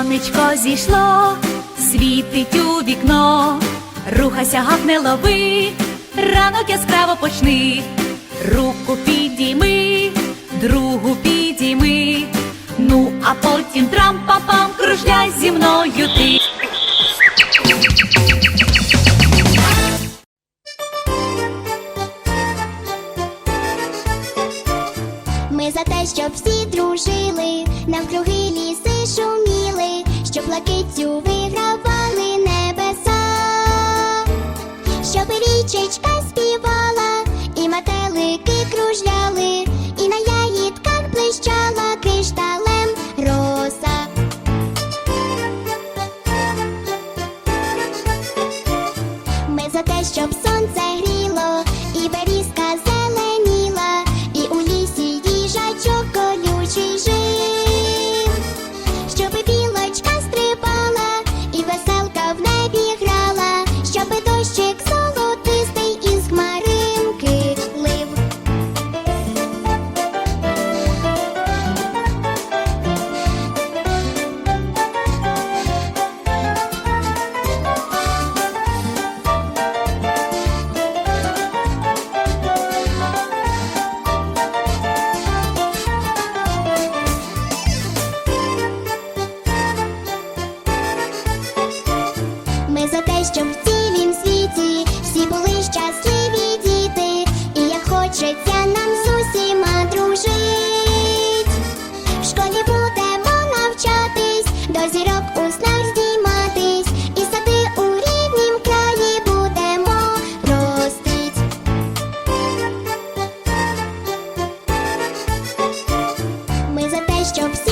Сонечко зійшло, світить у вікно, рухайся, гавне лови, ранок яскраво почни, руку підійми, другу підійми, ну а потім трам-па-пам, кружляй зі мною ти. Ми за те, щоб всі дружили, навкруги вигравали небеса, щоб річечка співала, і метелики кружляли, і на яїдках блищала кришталем роса. Ми за те, щоб Що в цілім світі всі були щасливі діти, і як хочеться нам з усіма дружить. В школі будемо навчатись, до зірок у снах здійматись, і сади у ріднім краї будемо ростить. Ми за те, щоб всі